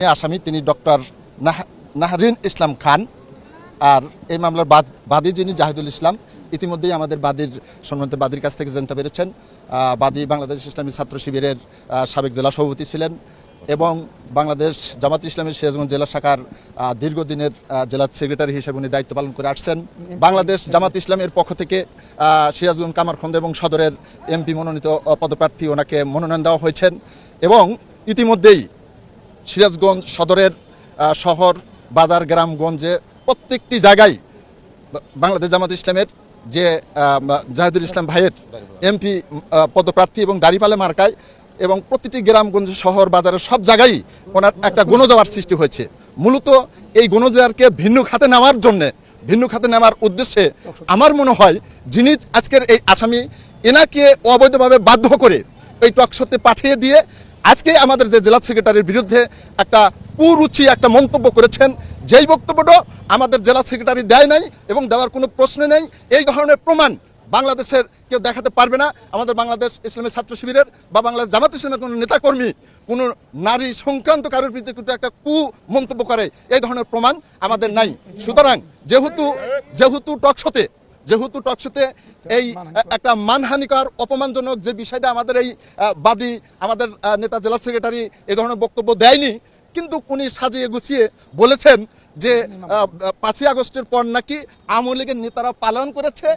আসামি তিনি ডক্টর নাহরিন ইসলাম খান আর এই মামলার বাদ- যিনি জাহিদুল ইসলাম, ইতিমধ্যেই আমাদের বাদীর সম্মানিত বাদীর কাছ থেকে জানতে পেরেছেন। বাদী বাংলাদেশ ইসলামী ছাত্র শিবিরের সাবেক জেলা সভাপতি ছিলেন এবং বাংলাদেশ জামাত ইসলামী সিরাজগঞ্জ জেলা শাখার দীর্ঘদিনের জেলা সেক্রেটারি হিসেবে উনি দায়িত্ব পালন করে আসছেন। বাংলাদেশ জামাত ইসলামের পক্ষ থেকে সিরাজগঞ্জ কামারখন্দ এবং সদরের এমপি মনোনীত পদপ্রার্থী ওনাকে মনোনয়ন দেওয়া হয়েছেন এবং ইতিমধ্যেই সিরাজগঞ্জ সদরের শহর, বাজার গ্রামগঞ্জে প্রত্যেকটি জায়গায় বাংলাদেশ জামাত ইসলামের যে জাহিদুল ইসলাম ভাইয়ের এমপি পদপ্রার্থী এবং দাড়িপালে মার্কায় এবং প্রতিটি গ্রামগঞ্জ শহর বাজারের সব জায়গায় ওনার একটা গণজোয়ার সৃষ্টি হয়েছে। মূলত এই গণজোয়ারকে ভিন্ন খাতে নেওয়ার জন্যে, ভিন্ন খাতে নেওয়ার উদ্দেশ্যে আমার মনে হয় যিনি আজকের এই আসামি, এনাকে অবৈধভাবে বাধ্য করে এই টকশোতে পাঠিয়ে দিয়ে আজকে আমাদের যে জেলা সেক্রেটারির বিরুদ্ধে একটা কুরুচি একটা মন্তব্য করেছেন, যেই বক্তব্যটা আমাদের জেলা সেক্রেটারি দেয় নাই এবং দেওয়ার কোনো প্রশ্ন নেই, এই ধরনের প্রমাণ বাংলাদেশের কেউ দেখাতে পারবে না। আমাদের বাংলাদেশ ইসলামের ছাত্র শিবিরের বা বাংলাদেশ জামাত ইসলামের কোনো নেতাকর্মী, কোনো নারী সংক্রান্ত কারোর বিরুদ্ধে কিন্তু একটা কু মন্তব্য করে, এই ধরনের প্রমাণ আমাদের নাই। সুতরাং যেহেতু যেহেতু টকশোতে যেহেতু টকশোতে এই একটা মানহানিকর অপমানজনক যে বিষয়টা আমাদের এই বাদী আমাদের নেতা জেলা সেক্রেটারি এ ধরনের বক্তব্য দেয়নি কিন্তু উনি সাজিয়ে গুছিয়ে বলেছেন যে পাঁচই আগস্টের পর নাকি আওয়ামী লীগের নেতারা পালন করেছে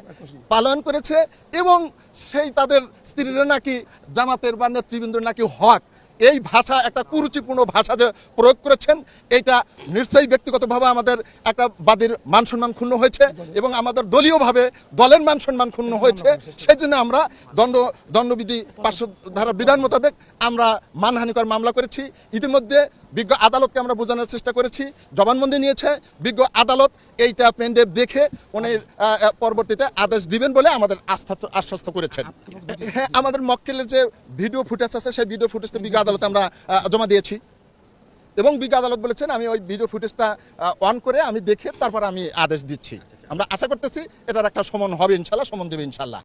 পালন করেছে এবং সেই তাদের স্ত্রীরা নাকি জামাতের বা নেতৃবৃন্দ নাকি হক। এই ভাষা একটা কুরুচিপূর্ণ ভাষা যে প্রয়োগ করেছেন, এইটা নিশ্চয়ই ব্যক্তিগতভাবে আমাদের একটা বাদীর মান সম্মান ক্ষুণ্ণ হয়েছে এবং আমাদের দলীয়ভাবে দলের মান সম্মান ক্ষুণ্ণ হয়েছে। সেই জন্য আমরা দণ্ড, দণ্ডবিধি পার্শ্ব ধারা বিধান মোতাবেক আমরা মানহানিকর মামলা করেছি। ইতিমধ্যে বিজ্ঞ আদালতকে আমরা বোঝানোর চেষ্টা করেছি। জবানবন্দি নিয়েছে বিজ্ঞ আদালত। এইটা পেনডেভ দেখে উনি পরবর্তীতে আদেশ দিবেন বলে আমাদের আস্থা, আশ্বস্ত করেছেন। হ্যাঁ আমাদের মক্কেলের যে ভিডিও ফুটেজ আছে, সেই ভিডিও ফুটেজটা বিজ্ঞ আদালতে আমরা জমা দিয়েছি। এবং বিজ্ঞ আদালত বলেছেন আমি ওই ভিডিও ফুটেজটা অন করে আমি দেখে তারপর আমি আদেশ দিচ্ছি। আমরা আশা করতেছি এটার একটা সমন হবে ইনশাল্লাহ সমন দেবে ইনশাল্লাহ।